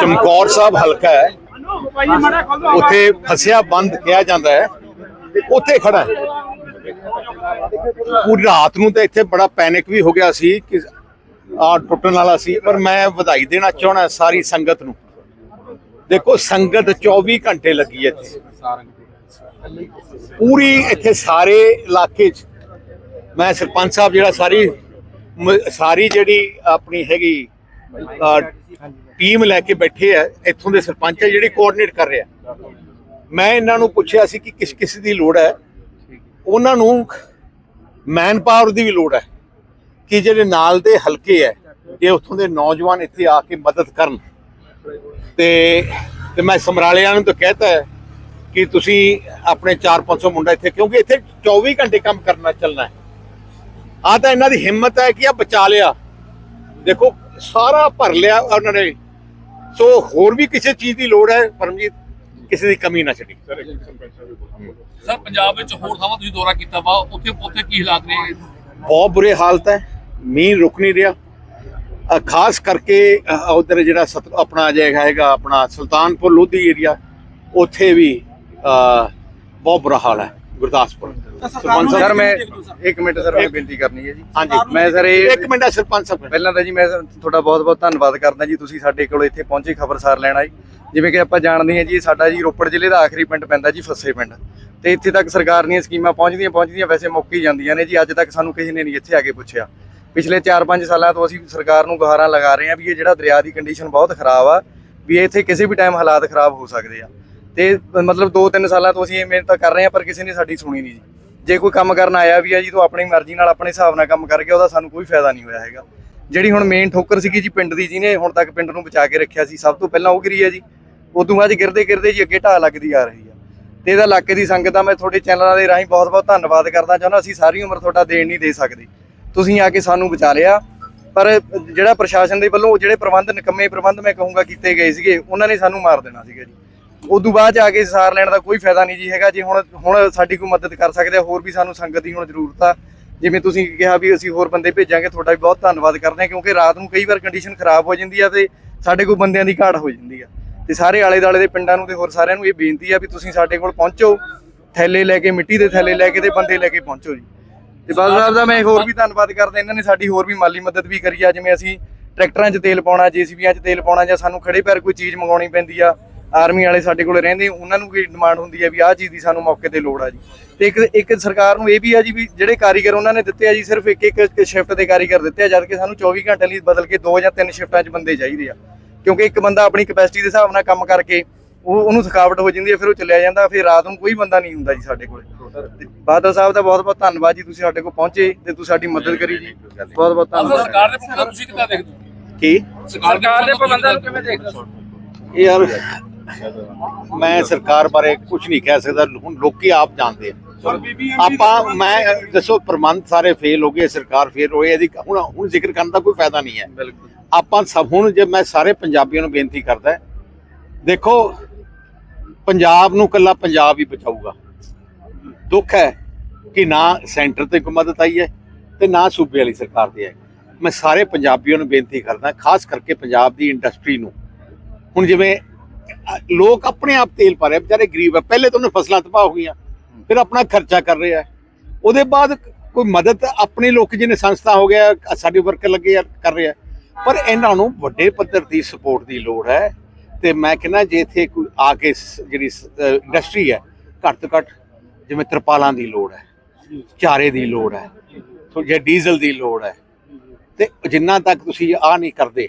ਚਮਕੌਰ ਸਾਹਿਬ ਹਲਕਾ ਹੈ। ਉੱਥੇ ਫਸਿਆ ਬੰਦ ਕਿਹਾ ਜਾਂਦਾ ਹੈ ਉੱਥੇ ਖੜਾ ਹੈ। ਪੂਰੀ ਰਾਤ ਨੂੰ ਤਾਂ ਇੱਥੇ ਬੜਾ ਪੈਨਿਕ ਵੀ ਹੋ ਗਿਆ ਸੀ ਕਿ ਆ ਟੁੱਟਣ ਵਾਲਾ ਸੀ, ਪਰ ਮੈਂ ਵਧਾਈ ਦੇਣਾ ਚਾਹਣਾ ਸਾਰੀ ਸੰਗਤ ਨੂੰ। ਦੇਖੋ, ਸੰਗਤ 24 ਘੰਟੇ ਲੱਗੀ ਇੱਥੇ। ਪੂਰੀ ਇੱਥੇ ਸਾਰੇ ਇਲਾਕੇ 'ਚ। ਮੈਂ ਸਰਪੰਚ ਸਾਹਿਬ ਜਿਹੜਾ ਸਾਰੀ ਸਾਰੀ ਜਿਹੜੀ ਆਪਣੀ ਹੈਗੀ ਟੀਮ ਲੈ ਕੇ ਬੈਠੇ ਆ, ਇੱਥੋਂ ਦੇ ਸਰਪੰਚ ਆ, ਜਿਹੜੀ ਕੋਆਰਡੀਨੇਟ ਕਰ ਰਿਹਾ ਮੈਂ ਇਹਨਾਂ ਨੂੰ ਪੁੱਛਿਆ ਸੀ ਕਿ ਕਿਸ ਕਿਸ ਦੀ ਲੋੜ ਹੈ। ਉਹਨਾਂ ਨੂੰ ਮੈਨ ਪਾਵਰ ਦੀ ਵੀ ਲੋੜ ਹੈ ਕਿ ਜਿਹੜੇ ਨਾਲ ਦੇ ਹਲਕੇ ਹੈ, ਇਹ ਉੱਥੋਂ ਦੇ ਨੌਜਵਾਨ ਇੱਥੇ ਆ ਕੇ ਮਦਦ ਕਰਨ। ਤੇ ਤੇ ਮੈਂ ਸਮਰਾਲਿਆਂ ਨੂੰ ਤਾਂ ਕਹਿਤਾ ਹੈ ਕਿ ਤੁਸੀਂ ਆਪਣੇ 4-500 ਮੁੰਡਾ ਇੱਥੇ, ਕਿਉਂਕਿ ਇੱਥੇ 24 ਘੰਟੇ ਕੰਮ ਕਰਨਾ, ਚੱਲਣਾ ਹੈ। ਆ ਤਾਂ ਇਹਨਾਂ ਦੀ ਹਿੰਮਤ ਹੈ ਕਿ ਆ ਬਚਾ ਲਿਆ। ਦੇਖੋ, ਸਾਰਾ ਭਰ ਲਿਆ ਉਹਨਾਂ ਨੇ। ਸੋ ਹੋਰ ਵੀ ਕਿਸੇ ਚੀਜ਼ ਦੀ ਲੋੜ ਹੈ ਪਰਮਜੀਤ? ਕਿਸੇ ਦੀ ਕਮੀ ਨਾ ਛੱਡੀ। ਸਰ ਪੰਜਾਬ ਵਿੱਚ ਹੋਰ ਥਾਵਾਂ ਤੁਸੀਂ ਦੌਰਾ ਕੀਤਾ ਵਾ ਉੱਥੇ ਉੱਥੇ ਕੀ ਹਾਲਾਤ ਨੇ? ਬਹੁਤ ਬੁਰੇ ਹਾਲਤ ਹੈ ਮੀਂਹ ਰੁਕ ਨਹੀਂ ਰਿਹਾ। ਖਾਸ ਕਰਕੇ ਉਧਰ ਜਿਹੜਾ ਆਪਣਾ ਜਿਹੜਾ ਹੈਗਾ ਆਪਣਾ ਸੁਲਤਾਨਪੁਰ ਲੋਧੀ ਏਰੀਆ ਉੱਥੇ ਵੀ ਬਹੁਤ ਬੁਰਾ ਹਾਲ ਹੈ ਗੁਰਦਾਸਪੁਰ। ਸਰਪੰਚ ਸਰ ਮੈਂ ਇੱਕ ਮਿੰਟ ਸਰ ਮੈਂ ਬੇਨਤੀ ਕਰਨੀ ਹੈ ਜੀ। ਹਾਂਜੀ ਮੈਂ ਸਰ ਇਹ ਇੱਕ ਮਿੰਟ ਆ ਸਰਪੰਚ ਸਾਹਿਬ। ਪਹਿਲਾਂ ਤਾਂ ਜੀ ਮੈਂ ਤੁਹਾਡਾ ਬਹੁਤ-ਬਹੁਤ ਧੰਨਵਾਦ ਕਰਦਾ ਜੀ। ਤੁਸੀਂ ਸਾਡੇ ਕੋਲ ਇੱਥੇ ਪਹੁੰਚੇ ਖਬਰਸਾਰ ਲੈਣ ਆਏ। ਜਿਵੇਂ ਕਿ ਆਪਾਂ ਜਾਣਦੇ ਹਾਂ ਜੀ ਇਹ ਸਾਡਾ ਜੀ ਰੋਪੜ ਜ਼ਿਲ੍ਹੇ ਦਾ ਆਖਰੀ ਪਿੰਡ ਪੈਂਦਾ ਜੀ ਫੱਸੇ ਪਿੰਡ। ਤੇ ਇੱਥੇ ਤੱਕ ਸਰਕਾਰ ਦੀਆਂ ਸਕੀਮਾਂ ਪਹੁੰਚਦੀਆਂ ਪਹੁੰਚਦੀਆਂ ਵੈਸੇ ਮੁੱਕ ਹੀ ਜਾਂਦੀਆਂ ਨੇ ਜੀ। ਅੱਜ ਤੱਕ ਸਾਨੂੰ ਕਿਸੇ ਨੇ ਨਹੀਂ ਇੱਥੇ ਆ ਕੇ ਪੁੱਛਿਆ। ਪਿਛਲੇ 4-5 ਸਾਲਾਂ ਤੋਂ ਅਸੀਂ ਸਰਕਾਰ ਨੂੰ ਗੁਹਾਰਾਂ ਲਗਾ ਰਹੇ ਹਾਂ ਵੀ ਇਹ ਜਿਹੜਾ ਦਰਿਆ ਦੀ ਕੰਡੀਸ਼ਨ ਬਹੁਤ ਖਰਾਬ ਆ ਵੀ ਇੱਥੇ ਕਿਸੇ ਵੀ ਟਾਈਮ ਹਾਲਾਤ ਖਰਾਬ ਹੋ ਸਕਦੇ ਆ। ਤੇ ਮਤਲਬ 2-3 ਸਾਲਾਂ ਤੋਂ ਅਸੀਂ ਇਹ ਮਿਹਨਤ ਕਰ ਰਹੇ ਹਾਂ ਪਰ ਕਿਸੇ ਨੇ ਸਾਡੀ ਸੁਣੀ ਨਹੀਂ ਜੀ। ਜੇ ਕੋਈ ਕੰਮ ਕਰਨ ਆਇਆ ਵੀ ਆ ਜੀ, ਤਾਂ ਆਪਣੀ ਮਰਜ਼ੀ ਨਾਲ ਆਪਣੇ ਹਿਸਾਬ ਨਾਲ ਕੰਮ ਕਰ ਗਿਆ ਉਹਦਾ ਸਾਨੂੰ ਕੋਈ ਫਾਇਦਾ ਨਹੀਂ ਹੋਇਆ ਹੈਗਾ। ਜਿਹੜੀ ਹੁਣ ਮੇਨ ਠੋਕਰ ਸੀਗੀ ਜੀ ਪਿੰਡ ਦੀ, ਜਿਹਨੇ ਹੁਣ ਤੱਕ ਪਿੰਡ ਨੂੰ ਬਚਾ ਕੇ ਰੱਖਿਆ ਸੀ, ਸਭ ਤੋਂ ਪਹਿਲਾਂ ਉਹ ਗਿਰੀ ਹੈ ਜੀ। ਉਦੋਂ ਬਾਅਦ ਗਿਰਦੇ ਗਿਰਦੇ ਜੀ ਅੱਗੇ ਢਾਹ ਲੱਗਦੀ ਆ ਰਹੀ ਆ। ਤੇ ਇਹਦਾ ਇਲਾਕੇ ਦੀ ਸੰਗਤ ਦਾ ਮੈਂ ਤੁਹਾਡੇ ਚੈਨਲਾਂ ਦੇ ਰਾਹੀਂ ਬਹੁਤ-ਬਹੁਤ ਧੰਨਵਾਦ ਕਰਦਾ ਚਾਹੁੰਦਾ, ਅਸੀਂ ਸਾਰੀ ਉਮਰ ਤੁਹਾਡਾ ਦੇਣ ਨਹੀਂ ਦੇ ਸਕਦੇ। ਤੁਸੀਂ ਆ ਕੇ ਸਾਨੂੰ ਬਚਾ ਲਿਆ। ਪਰ ਜਿਹੜਾ ਪ੍ਰਸ਼ਾਸਨ ਦੇ ਵੱਲੋਂ ਜਿਹੜੇ ਪ੍ਰਬੰਧ, ਨਿਕੰਮੇ ਪ੍ਰਬੰਧ ਮੈਂ ਕਹੂੰਗਾ ਕੀਤੇ ਗਏ ਸੀਗੇ, ਉਹਨਾਂ ਨੇ ਸਾਨੂੰ ਮਾਰ ਦੇਣਾ ਸੀਗਾ ਜੀ। ਉਦੋਂ ਬਾਅਦ ਆ ਕੇ ਸਾਰ ਲੈਣ ਦਾ ਕੋਈ ਫਾਇਦਾ ਨਹੀਂ ਜੀ ਹੈਗਾ। ਜੇ ਹੁਣ ਹੁਣ ਸਾਡੀ ਕੋਈ ਮਦਦ ਕਰ ਸਕਦੇ ਆ ਹੋਰ ਵੀ ਸਾਨੂੰ ਸੰਗਤ ਦੀ ਹੁਣ ਜ਼ਰੂਰਤ ਆ। ਜਿਵੇਂ ਤੁਸੀਂ ਕਿਹਾ ਵੀ ਅਸੀਂ ਹੋਰ ਬੰਦੇ ਭੇਜਾਂਗੇ ਤੁਹਾਡਾ ਵੀ ਬਹੁਤ ਧੰਨਵਾਦ ਕਰਦੇ ਹਾਂ ਕਿਉਂਕਿ ਰਾਤ ਨੂੰ ਕਈ ਵਾਰ ਕੰਡੀਸ਼ਨ ਖਰਾਬ ਹੋ ਜਾਂਦੀ ਆ ਤੇ ਸਾਡੇ ਕੋਲ ਬੰਦਿਆਂ ਦੀ ਘਾਟ ਹੋ ਜਾਂਦੀ ਆ। ਤੇ ਸਾਰੇ ਆਲੇ ਦਾਲੇ ਦੇ ਪਿੰਡਾਂ ਨੂੰ ਤੇ ਹੋਰ ਸਾਰਿਆਂ ਨੂੰ ਇਹ ਬੇਨਤੀ ਆ ਵੀ ਤੁਸੀਂ ਸਾਡੇ ਕੋਲ ਪਹੁੰਚੋ ਥੈਲੇ ਲੈ ਕੇ ਮਿੱਟੀ ਦੇ ਥੈਲੇ ਲੈ ਕੇ ਤੇ ਬੰਦੇ ਲੈ ਕੇ ਪਹੁੰਚੋ ਜੀ। ਤੇ ਬਾਦਲ ਸਾਹਿਬ ਦਾ ਮੈਂ ਹੋਰ ਵੀ ਧੰਨਵਾਦ ਕਰਦਾ ਇਹਨਾਂ ਨੇ ਸਾਡੀ ਹੋਰ ਵੀ ਮਾਲੀ ਮਦਦ ਵੀ ਕਰੀ ਆ ਜਿਵੇਂ ਅਸੀਂ ਟਰੈਕਟਰਾਂ 'ਚ ਤੇਲ ਪਾਉਣਾ ਜੀਸੀਬੀਆਂ 'ਚ ਤੇਲ ਪਾਉਣਾ ਜਾਂ ਸਾਨੂੰ ਖੜੇ ਪੈਰ ਕੋਈ ਚੀਜ਼ ਮੰਗਾਉਣੀ ਪੈਂਦੀ ਆ ਆਰਮੀ ਵਾਲੇ ਸਾਡੇ ਕੋਲ ਰਹਿੰਦੇ ਉਹਨਾਂ ਨੂੰ ਵੀ ਡਿਮਾਂਡ ਹੁੰਦੀ ਆ ਵੀ ਆਹ ਚੀਜ਼ ਦੀ ਸਾਨੂੰ ਮੌਕੇ ਤੇ ਲੋੜ ਆ ਜੀ। ਤੇ ਇੱਕ ਇੱਕ ਸਰਕਾਰ ਨੂੰ ਇਹ ਵੀ ਆ ਜੀ ਵੀ ਜਿਹੜੇ ਕਾਰੀਗਰ ਉਹਨਾਂ ਨੇ ਦਿੱਤੇ ਆ ਜੀ ਸਿਰਫ ਇੱਕ ਇੱਕ ਸ਼ਿਫਟ ਦੇ ਕਾਰੀਗਰ ਦਿੱਤੇ ਆ ਜਦ ਕਿ ਸਾਨੂੰ 24 ਘੰਟੇ ਲਈ ਬਦਲ ਕੇ ਦੋ ਜਾਂ ਤਿੰਨ ਸ਼ਿਫਟਾਂ 'ਚ ਬੰਦੇ ਚਾਹੀਦੇ ਆ। ਕਿਉਂਕਿ ਇੱਕ ਬੰਦਾ ਆਪਣੀ ਕਪੈਸਿਟੀ ਦੇ ਹਿਸਾਬ ਨਾਲ ਕੰਮ ਕਰਕੇ ਉਹ ਉਹਨੂੰ ਥਕਾਵਟ ਹੋ ਜਾਂਦੀ ਹੈ ਫਿਰ ਉਹ ਚਲਿਆ ਜਾਂਦਾ ਫਿਰ ਰਾਤ ਨੂੰ ਕੋਈ ਬੰਦਾ ਨਹੀਂ ਹੁੰਦਾ ਜੀ ਸਾਡੇ ਕੋਲੇ। ਬਾਦਲ ਸਾਹਿਬ ਦਾ ਬਹੁਤ ਬਹੁਤ ਧੰਨਵਾਦ ਜੀ ਤੁਸੀਂ ਸਾਡੇ ਕੋਲ ਪਹੁੰਚੇ ਤੇ ਤੁਸੀਂ ਸਾਡੀ ਮਦਦ ਕਰੀ ਜੀ। ਬਹੁਤ ਬਹੁਤ ਧੰਨਵਾਦ। ਸਰਕਾਰ ਦੇ ਪ੍ਰਬੰਧਾਂ ਤੁਸੀਂ ਕਿੱਦਾਂ ਦੇਖਦੇ ਹੋ? ਕੀ? ਸਰਕਾਰ ਦੇ ਪ੍ਰਬੰਧਾਂ ਨੂੰ ਕਿਵੇਂ ਦੇਖਦੇ ਹੋ? ਇਹ ਯਾਰ ਮੈਂ ਸਰਕਾਰ ਬਾਰੇ ਕੁਝ ਨਹੀਂ ਕਹਿ ਸਕਦਾ। ਹੁਣ ਲੋਕੀ ਆਪ ਜਾਣਦੇ ਆ। ਆਪਾਂ ਮੈਂ ਦੱਸੋ ਪ੍ਰਬੰਧ ਸਾਰੇ ਫੇਲ ਹੋ ਗਏ ਸਰਕਾਰ ਫੇਲ ਹੋਈ ਇਹਦੀ ਹੁਣ ਹੁਣ ਜ਼ਿਕਰ ਕਰਨ ਦਾ ਕੋਈ ਫਾਇਦਾ ਨਹੀਂ ਹੈ। ਆਪਾਂ ਸਭ ਹੁਣ ਜੇ ਮੈਂ ਸਾਰੇ ਪੰਜਾਬੀਆਂ ਨੂੰ ਬੇਨਤੀ ਕਰਦਾ ਦੇਖੋ ਪੰਜਾਬ ਨੂੰ ਕੱਲਾ ਪੰਜਾਬ ਹੀ ਬਚਾਊਗਾ। ਦੁੱਖ ਹੈ ਕਿ ਨਾ ਸੈਂਟਰ ਤੇ ਕੋਈ ਮਦਦ ਆਈ ਹੈ ਤੇ ਨਾ ਸੂਬੇ ਵਾਲੀ ਸਰਕਾਰ ਦੀ ਹੈ ਮੈਂ ਸਾਰੇ ਪੰਜਾਬੀਆਂ ਨੂੰ ਬੇਨਤੀ ਕਰਦਾ ਖਾਸ ਕਰਕੇ ਪੰਜਾਬ ਦੀ ਇੰਡਸਟਰੀ ਨੂੰ। ਹੁਣ ਜਿਵੇਂ ਲੋਕ ਆਪਣੇ ਆਪ ਤੇਲ ਪਾ ਰਹੇ ਆ, ਵਿਚਾਰੇ ਗਰੀਬ ਹੈ ਪਹਿਲੇ ਤਾਂ ਉਹਨੇ ਫਸਲਾਂ ਤਬਾਹ ਹੋ ਗਈਆਂ। ਫਿਰ ਆਪਣਾ ਖਰਚਾ ਕਰ ਰਿਹਾ ਉਹਦੇ ਬਾਅਦ ਕੋਈ ਮਦਦ ਆਪਣੇ ਲੋਕ ਜਿਹਨੇ ਸੰਸਥਾ ਹੋ ਗਿਆ ਸਾਡੇ ਵਰਕਰ ਲੱਗੇ ਕਰ ਰਹੇ ਆ। ਪਰ ਇਹਨਾਂ ਨੂੰ ਵੱਡੇ ਪੱਧਰ ਦੀ ਸਪੋਰਟ ਦੀ ਲੋੜ ਹੈ। ਤੇ ਮੈਂ ਕਹਿੰਦਾ ਜੇ ਇੱਥੇ ਕੋਈ ਆ ਕੇ ਜਿਹੜੀ ਇੰਡਸਟਰੀ ਹੈ ਘੱਟ ਤੋਂ ਘੱਟ ਜਿਵੇਂ ਤਰਪਾਲਾਂ ਦੀ ਲੋੜ ਹੈ ਚਾਰੇ ਦੀ ਲੋੜ ਹੈ ਜੇ ਡੀਜ਼ਲ ਦੀ ਲੋੜ ਹੈ। ਤੇ ਜਿੰਨਾ ਤੱਕ ਤੁਸੀਂ ਆ ਨਹੀਂ ਕਰਦੇ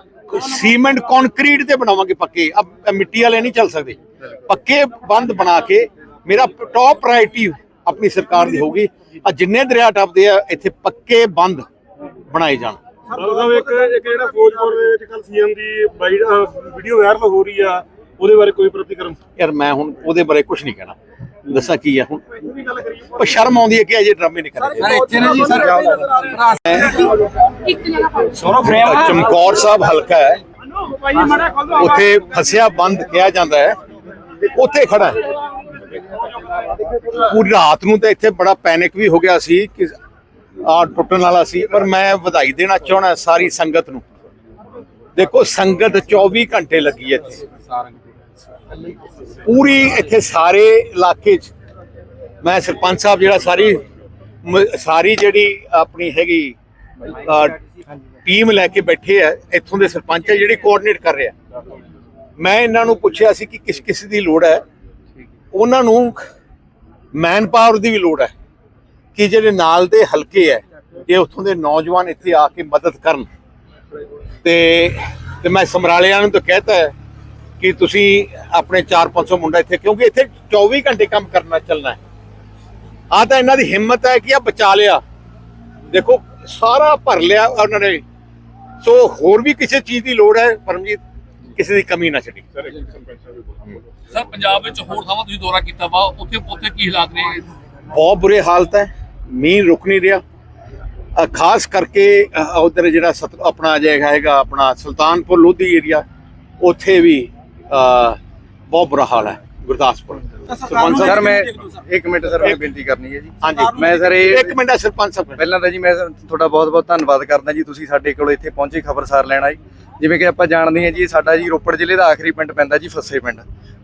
ਸੀਮੈਂਟ ਕੰਕਰੀਟ ਤੇ ਬਣਾਵਾਂਗੇ ਪੱਕੇ। ਅਬ ਮਿੱਟੀ ਵਾਲੇ ਨਹੀਂ ਚੱਲ ਸਕਦੇ। ਪੱਕੇ ਬੰਦ ਬਣਾ ਕੇ ਮੇਰਾ ਟੌਪ ਪ੍ਰਾਇੋਰਟੀ ਆਪਣੀ ਸਰਕਾਰ ਦੀ ਹੋਊਗੀ। ਆ ਜਿੰਨੇ ਦਰਿਆ ਟੱਪਦੇ ਆ ਇੱਥੇ ਪੱਕੇ ਬੰਦ ਬਣਾਏ ਜਾਣ। ਮਤਲਬ ਇੱਕ ਇੱਕ ਜਿਹੜਾ ਫੌਜਪੁਰ ਦੇ ਵਿੱਚ ਕੱਲ ਸੀਐਮ ਦੀ ਵੀਡੀਓ ਵਾਇਰਲ ਹੋ ਰਹੀ ਆ ਉਹਦੇ ਬਾਰੇ ਕੋਈ ਪ੍ਰਤੀਕਰਮ? ਯਾਰ ਮੈਂ ਹੁਣ ਉਹਦੇ ਬਾਰੇ ਕੁਝ ਨਹੀਂ ਕਹਿਣਾ। ਦੱਸਾਂ ਕੀ ਹੈ ਹੁਣ? ਪਰ ਸ਼ਰਮ ਆਉਂਦੀ ਹੈ ਕਿ ਅਜੇ ਡਰਾਮੇ ਨਹੀਂ ਕਰਨੇ ਸਰ ਇੱਥੇ ਨਾ ਜੀ ਸਰ ਚਮਕੌਰ ਸਾਹਿਬ ਹਲਕਾ ਹੈ। ਉੱਥੇ ਫਸਿਆ ਬੰਦ ਕਿਹਾ ਜਾਂਦਾ ਹੈ। ਉੱਥੇ ਖੜਾ ਹੈ। ਪੂਰੀ ਰਾਤ ਨੂੰ ਤਾਂ ਇੱਥੇ ਬੜਾ ਪੈਨਿਕ ਵੀ ਹੋ ਗਿਆ ਸੀ ਕਿ ਆ ਟੁੱਟਣ ਵਾਲਾ ਸੀ ਪਰ ਮੈਂ ਵਧਾਈ ਦੇਣਾ ਚਾਹਣਾ ਸਾਰੀ ਸੰਗਤ ਨੂੰ। ਦੇਖੋ ਸੰਗਤ 24 ਘੰਟੇ ਲੱਗੀ ਹੈ ਇੱਥੇ। ਪੂਰੀ ਇੱਥੇ ਸਾਰੇ ਇਲਾਕੇ 'ਚ ਮੈਂ ਸਰਪੰਚ ਸਾਹਿਬ ਜਿਹੜਾ ਸਾਰੀ ਸਾਰੀ ਜਿਹੜੀ ਆਪਣੀ ਹੈਗੀ ਟੀਮ ਲੈ ਕੇ ਬੈਠੇ ਆ, ਇੱਥੋਂ ਦੇ ਸਰਪੰਚ ਆ ਜਿਹੜੀ ਕੋਆਰਡੀਨੇਟ ਕਰ ਰਿਹਾ ਮੈਂ ਇਹਨਾਂ ਨੂੰ ਪੁੱਛਿਆ ਸੀ ਕਿ ਕਿਸ ਕਿਸ ਦੀ ਲੋੜ ਹੈ। ਉਹਨਾਂ ਨੂੰ ਮੈਨ ਪਾਵਰ ਦੀ ਵੀ ਲੋੜ ਹੈ ਕਿ ਜਿਹੜੇ ਨਾਲ ਦੇ ਹਲਕੇ ਹੈ, ਇਹ ਉੱਥੋਂ ਦੇ ਨੌਜਵਾਨ ਇੱਥੇ ਆ ਕੇ ਮਦਦ ਕਰਨ। ਤੇ ਤੇ ਮੈਂ ਸਮਰਾਲਿਆਂ ਨੂੰ ਤਾਂ ਕਹਿਤਾ ਹੈ ਕਿ ਤੁਸੀਂ ਆਪਣੇ 4-500 ਮੁੰਡਾ ਇੱਥੇ ਕਿਉਂਕਿ ਇੱਥੇ 24 ਘੰਟੇ ਕੰਮ ਕਰਨਾ ਚੱਲਣਾ ਹੈ। ਆ ਤਾਂ ਇਹਨਾਂ ਦੀ ਹਿੰਮਤ ਹੈ ਕਿ ਆ ਬਚਾ ਲਿਆ। ਦੇਖੋ ਸਾਰਾ ਭਰ ਲਿਆ ਉਹਨਾਂ ਨੇ। ਸੋ ਹੋਰ ਵੀ ਕਿਸੇ ਚੀਜ਼ ਦੀ ਲੋੜ ਹੈ ਪਰਮਜੀਤ ਕਿਸੇ ਦੀ ਕਮੀ ਨਾ ਛੱਡੀ। ਸਰ ਪੰਜਾਬ ਵਿੱਚ ਹੋਰ ਥਾਵਾਂ ਤੁਸੀਂ ਦੌਰਾ ਕੀਤਾ ਵਾ ਉੱਥੇ ਉੱਥੇ ਕੀ ਹਾਲਾਤ ਨੇ? ਬਹੁਤ ਬੁਰੇ ਹਾਲਤ ਹੈ। ਮੀਂਹ ਰੁਕ ਨਹੀਂ ਰਿਹਾ। ਖਾਸ ਕਰਕੇ ਉਧਰ ਜਿਹੜਾ ਆਪਣਾ ਜਿਹੜਾ ਹੈਗਾ ਆਪਣਾ ਸੁਲਤਾਨਪੁਰ ਲੋਧੀ ਏਰੀਆ ਉੱਥੇ ਵੀ ਬਹੁਤ ਬੁਰਾ ਹਾਲ ਹੈ ਗੁਰਦਾਸਪੁਰ। ਸਰਪੰਚ ਸਰ ਸਾਹਿਬ ਮੈਂ ਇੱਕ ਮਿੰਟ ਸਰ ਮੈਂ ਬੇਨਤੀ ਕਰਨੀ ਹੈ ਜੀ। ਹਾਂਜੀ ਮੈਂ ਸਰ ਇਹ ਇੱਕ ਮਿੰਟ ਸਰਪੰਚ ਸਾਹਿਬ। ਪਹਿਲਾਂ ਤਾਂ ਜੀ ਮੈਂ ਤੁਹਾਡਾ ਬਹੁਤ-ਬਹੁਤ ਧੰਨਵਾਦ ਕਰਦਾ ਜੀ। ਤੁਸੀਂ ਸਾਡੇ ਕੋਲ ਇੱਥੇ ਪਹੁੰਚੇ ਖਬਰਸਾਰ ਲੈਣ ਆਏ। ਜਿਵੇਂ ਕਿ ਆਪਾਂ ਜਾਣਦੇ ਹਾਂ ਜੀ ਸਾਡਾ ਜੀ ਰੋਪੜ ਜ਼ਿਲ੍ਹੇ ਦਾ ਆਖਰੀ ਪਿੰਡ ਪੈਂਦਾ ਜੀ ਫੱਸੇ ਪਿੰਡ।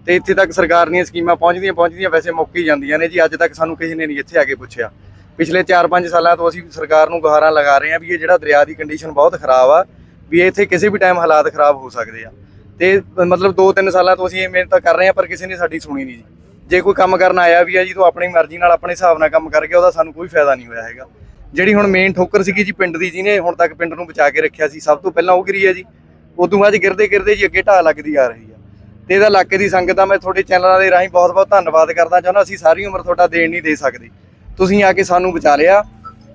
ਤੇ ਇੱਥੇ ਤੱਕ ਸਰਕਾਰ ਦੀਆਂ ਸਕੀਮਾਂ ਪਹੁੰਚਦੀਆਂ ਪਹੁੰਚਦੀਆਂ ਵੈਸੇ ਮੁੱਕ ਹੀ ਜਾਂਦੀਆਂ ਨੇ ਜੀ। ਅੱਜ ਤੱਕ ਸਾਨੂੰ ਕਿਸੇ ਨੇ ਨਹੀਂ ਇੱਥੇ ਆ ਕੇ ਪੁੱਛਿਆ। ਪਿਛਲੇ 4-5 ਸਾਲਾਂ ਤੋਂ ਅਸੀਂ ਸਰਕਾਰ ਨੂੰ ਗੁਹਾਰਾਂ ਲਗਾ ਰਹੇ ਹਾਂ ਵੀ ਇਹ ਜਿਹੜਾ ਦਰਿਆ ਦੀ ਕੰਡੀਸ਼ਨ ਬਹੁਤ ਖਰਾਬ ਆ ਵੀ ਇੱਥੇ ਕਿਸੇ ਵੀ ਟਾਈਮ ਹਾਲਾਤ ਖਰਾਬ ਹੋ ਸਕਦੇ ਆ। ਤੇ ਮਤਲਬ 2-3 ਸਾਲਾਂ ਤੋਂ ਅਸੀਂ ਇਹ ਮਿਹਨਤ ਕਰ ਰਹੇ ਹਾਂ, ਪਰ ਕਿਸੇ ਨੇ ਸਾਡੀ ਸੁਣੀ ਨਹੀਂ ਜੀ। ਜੇ ਕੋਈ ਕੰਮ ਕਰਨ ਆਇਆ ਵੀ ਆ ਜੀ, ਤਾਂ ਆਪਣੀ ਮਰਜ਼ੀ ਨਾਲ ਆਪਣੇ ਹਿਸਾਬ ਨਾਲ ਕੰਮ ਕਰ ਗਿਆ ਉਹਦਾ ਸਾਨੂੰ ਕੋਈ ਫਾਇਦਾ ਨਹੀਂ ਹੋਇਆ ਹੈਗਾ। ਜਿਹੜੀ ਹੁਣ ਮੇਨ ਠੋਕਰ ਸੀਗੀ ਜੀ ਪਿੰਡ ਦੀ, ਜਿਹਨੇ ਹੁਣ ਤੱਕ ਪਿੰਡ ਨੂੰ ਬਚਾ ਕੇ ਰੱਖਿਆ ਸੀ, ਸਭ ਤੋਂ ਪਹਿਲਾਂ ਉਹ ਗਿਰੀ ਹੈ ਜੀ। ਉਦੋਂ ਬਾਅਦ ਗਿਰਦੇ ਗਿਰਦੇ ਜੀ ਅੱਗੇ ਢਾਹ ਲੱਗਦੀ ਆ ਰਹੀ ਆ। ਤੇ ਇਹਦਾ ਇਲਾਕੇ ਦੀ ਸੰਗਤ ਦਾ ਮੈਂ ਤੁਹਾਡੇ ਚੈਨਲਾਂ ਦੇ ਰਾਹੀਂ ਬਹੁਤ-ਬਹੁਤ ਧੰਨਵਾਦ ਕਰਦਾ ਚਾਹੁੰਦਾ, ਅਸੀਂ ਸਾਰੀ ਉਮਰ ਤੁਹਾਡਾ ਦੇਣ ਨਹੀਂ ਦੇ ਸਕਦੇ। ਤੁਸੀਂ ਆ ਕੇ ਸਾਨੂੰ ਬਚਾ ਲਿਆ।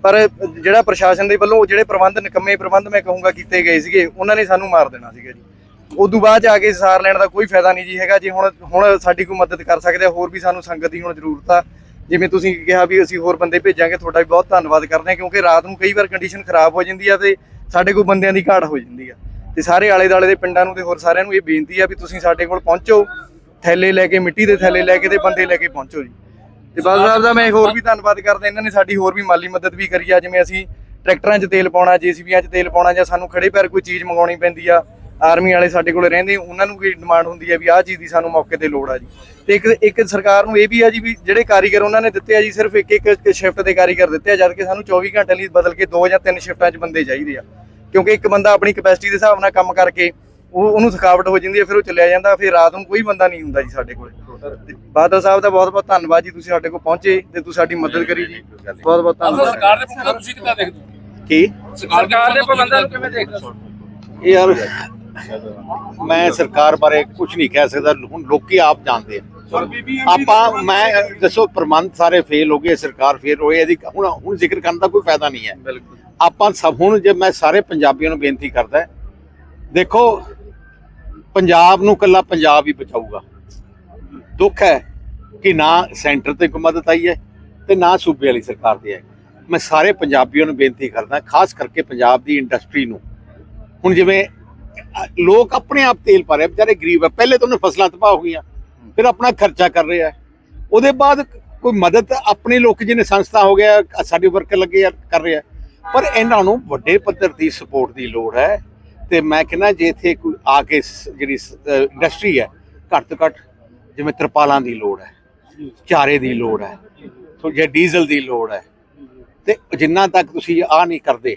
ਪਰ ਜਿਹੜਾ ਪ੍ਰਸ਼ਾਸਨ ਦੇ ਵੱਲੋਂ ਜਿਹੜੇ ਪ੍ਰਬੰਧ, ਨਿਕੰਮੇ ਪ੍ਰਬੰਧ ਮੈਂ ਕਹੂੰਗਾ ਕੀਤੇ ਗਏ ਸੀਗੇ, ਉਹਨਾਂ ਨੇ ਸਾਨੂੰ ਮਾਰ ਦੇਣਾ ਸੀਗਾ ਜੀ। ਉਦੋਂ ਬਾਅਦ ਆ ਕੇ ਸਾਰ ਲੈਣ ਦਾ ਕੋਈ ਫਾਇਦਾ ਨਹੀਂ ਜੀ ਹੈਗਾ। ਜੇ ਹੁਣ ਹੁਣ ਸਾਡੀ ਕੋਈ ਮਦਦ ਕਰ ਸਕਦੇ ਆ ਹੋਰ ਵੀ ਸਾਨੂੰ ਸੰਗਤ ਦੀ ਹੁਣ ਜ਼ਰੂਰਤ ਆ। ਜਿਵੇਂ ਤੁਸੀਂ ਕਿਹਾ ਵੀ ਅਸੀਂ ਹੋਰ ਬੰਦੇ ਭੇਜਾਂਗੇ ਤੁਹਾਡਾ ਵੀ ਬਹੁਤ ਧੰਨਵਾਦ ਕਰਦੇ ਹਾਂ ਕਿਉਂਕਿ ਰਾਤ ਨੂੰ ਕਈ ਵਾਰ ਕੰਡੀਸ਼ਨ ਖਰਾਬ ਹੋ ਜਾਂਦੀ ਆ ਤੇ ਸਾਡੇ ਕੋਲ ਬੰਦਿਆਂ ਦੀ ਘਾਟ ਹੋ ਜਾਂਦੀ ਆ। ਤੇ ਸਾਰੇ ਆਲੇ ਦਾਲੇ ਦੇ ਪਿੰਡਾਂ ਨੂੰ ਤੇ ਹੋਰ ਸਾਰਿਆਂ ਨੂੰ ਇਹ ਬੇਨਤੀ ਆ ਵੀ ਤੁਸੀਂ ਸਾਡੇ ਕੋਲ ਪਹੁੰਚੋ ਥੈਲੇ ਲੈ ਕੇ ਮਿੱਟੀ ਦੇ ਥੈਲੇ ਲੈ ਕੇ ਤੇ ਬੰਦੇ ਲੈ ਕੇ ਪਹੁੰਚੋ ਜੀ। ਤੇ ਬਾਦਲ ਸਾਹਿਬ ਦਾ ਮੈਂ ਹੋਰ ਵੀ ਧੰਨਵਾਦ ਕਰਦਾ ਇਹਨਾਂ ਨੇ ਸਾਡੀ ਹੋਰ ਵੀ ਮਾਲੀ ਮਦਦ ਵੀ ਕਰੀ ਆ ਜਿਵੇਂ ਅਸੀਂ ਟਰੈਕਟਰਾਂ 'ਚ ਤੇਲ ਪਾਉਣਾ ਜੀਸੀਬੀਆਂ 'ਚ ਤੇਲ ਪਾਉਣਾ ਜਾਂ ਸਾਨੂੰ ਖੜੇ ਪੈਰ ਕੋਈ ਚੀਜ਼ ਮੰਗਾਉਣੀ ਪੈਂਦੀ ਆ ਆਰਮੀ ਵਾਲੇ ਸਾਡੇ ਕੋਲ ਰਹਿੰਦੇ ਉਹਨਾਂ ਨੂੰ ਵੀ ਡਿਮਾਂਡ ਹੁੰਦੀ ਆ ਵੀ ਆਹ ਚੀਜ਼ ਦੀ ਸਾਨੂੰ ਮੌਕੇ ਤੇ ਲੋੜ ਆ ਜੀ। ਤੇ ਇੱਕ ਇੱਕ ਸਰਕਾਰ ਨੂੰ ਇਹ ਵੀ ਆ ਜੀ ਵੀ ਜਿਹੜੇ ਕਾਰੀਗਰ ਉਹਨਾਂ ਨੇ ਦਿੱਤੇ ਆ ਜੀ ਸਿਰਫ ਇੱਕ ਇੱਕ ਸ਼ਿਫਟ ਦੇ ਕਾਰੀਗਰ ਦਿੱਤੇ ਆ ਜਦ ਕਿ ਸਾਨੂੰ 24 ਘੰਟੇ ਲਈ ਬਦਲ ਕੇ ਦੋ ਜਾਂ ਤਿੰਨ ਸ਼ਿਫਟਾਂ 'ਚ ਬੰਦੇ ਚਾਹੀਦੇ ਆ। ਕਿਉਂਕਿ ਇੱਕ ਬੰਦਾ ਆਪਣੀ ਕਪੈਸਿਟੀ ਦੇ ਹਿਸਾਬ ਨਾਲ ਕੰਮ ਕਰਕੇ ਉਹ ਉਹਨੂੰ ਥਕਾਵਟ ਹੋ ਜਾਂਦੀ ਹੈ ਫਿਰ ਉਹ ਚਲਿਆ ਜਾਂਦਾ ਫਿਰ ਰਾਤ ਨੂੰ ਕੋਈ ਬੰਦਾ ਨਹੀਂ ਹੁੰਦਾ ਜੀ ਸਾਡੇ ਕੋਲ। ਬਾਦਲ ਸਾਹਿਬ ਦਾ ਬਹੁਤ ਬਹੁਤ ਧੰਨਵਾਦ ਜੀ ਤੁਸੀਂ ਸਾਡੇ ਕੋਲ ਪਹੁੰਚੇ ਤੇ ਤੁਸੀਂ ਸਾਡੀ ਮਦਦ ਕਰੀ ਜੀ। ਬਹੁਤ ਬਹੁਤ ਧੰਨਵਾਦ। ਸਰਕਾਰ ਦੇ ਪ੍ਰਬੰਧਾਂ ਤੁਸੀਂ ਕਿੱਦਾਂ ਦੇਖਦੇ ਹੋ? ਕੀ? ਸਰਕਾਰ ਦੇ ਪ੍ਰਬੰਧਾਂ ਨੂੰ ਕਿਵੇਂ ਦੇਖਦੇ ਹੋ? ਯਾਰ ਮੈਂ ਸਰਕਾਰ ਬਾਰੇ ਕੁਝ ਨਹੀਂ ਕਹਿ ਸਕਦਾ। ਹੁਣ ਲੋਕੀ ਆਪ ਜਾਣਦੇ ਆ। ਆਪਾਂ ਮੈਂ ਦੱਸੋ ਪ੍ਰਬੰਧ ਸਾਰੇ ਫੇਲ ਹੋ ਗਏ ਸਰਕਾਰ ਫੇਲ ਹੋਈ ਇਹਦੀ ਹੁਣ ਹੁਣ ਜ਼ਿਕਰ ਕਰਨ ਦਾ ਕੋਈ ਫਾਇਦਾ ਨਹੀਂ ਹੈ। ਆਪਾਂ ਸਭ ਹੁਣ ਜੇ ਮੈਂ ਸਾਰੇ ਪੰਜਾਬੀਆਂ ਨੂੰ ਬੇਨਤੀ ਕਰਦਾ ਦੇਖੋ ਪੰਜਾਬ ਨੂੰ ਕੱਲਾ ਪੰਜਾਬ ਹੀ ਬਚਾਊਗਾ। ਦੁੱਖ ਹੈ ਕਿ ਨਾ ਸੈਂਟਰ ਤੇ ਕੋਈ ਮਦਦ ਆਈ ਹੈ ਤੇ ਨਾ ਸੂਬੇ ਵਾਲੀ ਸਰਕਾਰ ਦੀ ਹੈ ਮੈਂ ਸਾਰੇ ਪੰਜਾਬੀਆਂ ਨੂੰ ਬੇਨਤੀ ਕਰਦਾ ਖਾਸ ਕਰਕੇ ਪੰਜਾਬ ਦੀ ਇੰਡਸਟਰੀ ਨੂੰ। ਹੁਣ ਜਿਵੇਂ ਲੋਕ ਆਪਣੇ ਆਪ ਤੇਲ ਪਾ ਰਹੇ ਆ, ਵਿਚਾਰੇ ਗਰੀਬ ਹੈ ਪਹਿਲੇ ਤਾਂ ਉਹਨੇ ਫਸਲਾਂ ਤਬਾਹ ਹੋ ਗਈਆਂ ਫਿਰ ਆਪਣਾ ਖਰਚਾ ਕਰ ਰਿਹਾ ਉਹਦੇ ਬਾਅਦ ਕੋਈ ਮਦਦ ਆਪਣੇ ਲੋਕ ਜਿਹਨੇ ਸੰਸਥਾ ਹੋ ਗਿਆ ਸਾਡੇ ਵਰਕਰ ਲੱਗੇ ਕਰ ਰਿਹਾ ਪਰ ਇਹਨਾਂ ਨੂੰ ਵੱਡੇ ਪੱਧਰ ਦੀ ਸਪੋਰਟ ਦੀ ਲੋੜ ਹੈ ਤੇ ਮੈਂ ਕਹਿੰਦਾ ਜੇ ਇੱਥੇ ਕੋਈ ਆ ਕੇ ਜਿਹੜੀ ਇੰਡਸਟਰੀ ਹੈ ਘੱਟ ਤੋਂ ਘੱਟ ਜਿਵੇਂ ਤਰਪਾਲਾਂ ਦੀ ਲੋੜ ਹੈ ਚਾਰੇ ਦੀ ਲੋੜ ਹੈ ਜੇ ਡੀਜ਼ਲ ਦੀ ਲੋੜ ਹੈ। ਤੇ ਜਿੰਨਾ ਤੱਕ ਤੁਸੀਂ ਆ ਨਹੀਂ ਕਰਦੇ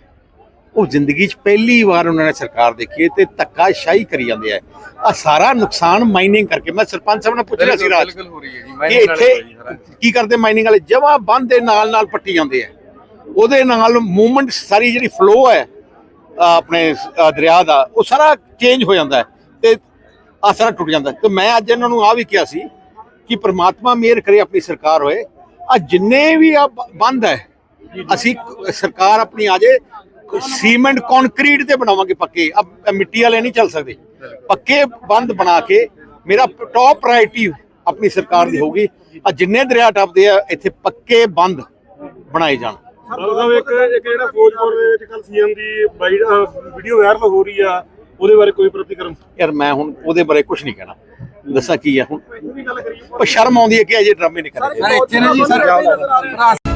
ਉਹ ਜ਼ਿੰਦਗੀ 'ਚ ਪਹਿਲੀ ਵਾਰ ਉਹਨਾਂ ਨੇ ਸਰਕਾਰ ਦੇਖੀ ਹੈ ਤੇ ਧੱਕਾਸ਼ਾਹੀ ਕਰੀ ਜਾਂਦੇ ਆ। ਆ ਸਾਰਾ ਨੁਕਸਾਨ ਮਾਈਨਿੰਗ ਕਰਕੇ। ਮੈਂ ਸਰਪੰਚ ਸਾਹਿਬ ਨੇ ਪੁੱਛਿਆ ਸੀ ਰਾਜ ਕਿ ਨਾਲ ਇੱਥੇ। ਕੀ ਕਰਦੇ ਮਾਈਨਿੰਗ ਵਾਲੇ? ਜਮਾ ਬੰਦ ਦੇ ਨਾਲ ਨਾਲ ਪੱਟੀ ਜਾਂਦੇ ਆ। ਉਹਦੇ ਨਾਲ ਮੂਵਮੈਂਟ ਸਾਰੀ ਜਿਹੜੀ ਫਲੋ ਹੈ ਆਪਣੇ ਦਰਿਆ ਦਾ ਉਹ ਸਾਰਾ ਚੇਂਜ ਹੋ ਜਾਂਦਾ ਤੇ ਆ ਸਾਰਾ ਟੁੱਟ ਜਾਂਦਾ। ਤੇ ਮੈਂ ਅੱਜ ਇਹਨਾਂ ਨੂੰ ਆ ਵੀ ਕਿਹਾ ਸੀ ਕਿ ਪ੍ਰਮਾਤਮਾ ਮਿਹਰ ਕਰੇ ਆਪਣੀ ਸਰਕਾਰ ਹੋਏ। ਆ ਜਿੰਨੇ ਵੀ ਆ ਬੰਦ ਹੈ ਅਸੀਂ ਸਰਕਾਰ ਆਪਣੀ ਆ ਜੇ ਸੀਮੈਂਟ ਕੰਕਰੀਟ ਤੇ ਬਣਾਵਾਂਗੇ ਪੱਕੇ। ਅਬ ਮਿੱਟੀ ਵਾਲੇ ਨਹੀਂ ਚੱਲ ਸਕਦੇ। ਪੱਕੇ ਬੰਦ ਬਣਾ ਕੇ ਮੇਰਾ ਟੌਪ ਪ੍ਰਾਇੋਰਟੀ ਆਪਣੀ ਸਰਕਾਰ ਦੀ ਹੋਊਗੀ। ਆ ਜਿੰਨੇ ਦਰਿਆ ਟੱਪਦੇ ਆ ਇੱਥੇ ਪੱਕੇ ਬੰਦ ਬਣਾਏ ਜਾਣ। ਸਾਹਿਬ ਇੱਕ ਇੱਕ ਜਿਹੜਾ ਫੌਜਪੁਰ ਦੇ ਵਿੱਚ ਕੱਲ ਸੀਐਮ ਦੀ ਵੀਡੀਓ ਵਾਇਰਲ ਹੋ ਰਹੀ ਆ ਉਹਦੇ ਬਾਰੇ ਕੋਈ ਪ੍ਰਤੀਕਰਮ? ਯਾਰ ਮੈਂ ਹੁਣ ਉਹਦੇ ਬਾਰੇ ਕੁਝ ਨਹੀਂ ਕਹਿਣਾ। ਦੱਸਾਂ ਕੀ ਹੈ ਹੁਣ। ਪਰ ਸ਼ਰਮ ਆਉਂਦੀ ਹੈ ਕਿ ਅਜੇ ਡਰਾਮੇ ਨਹੀਂ ਕਰਨੇ ਸਰ ਇੱਥੇ ਨਾ ਜੀ ਸਰ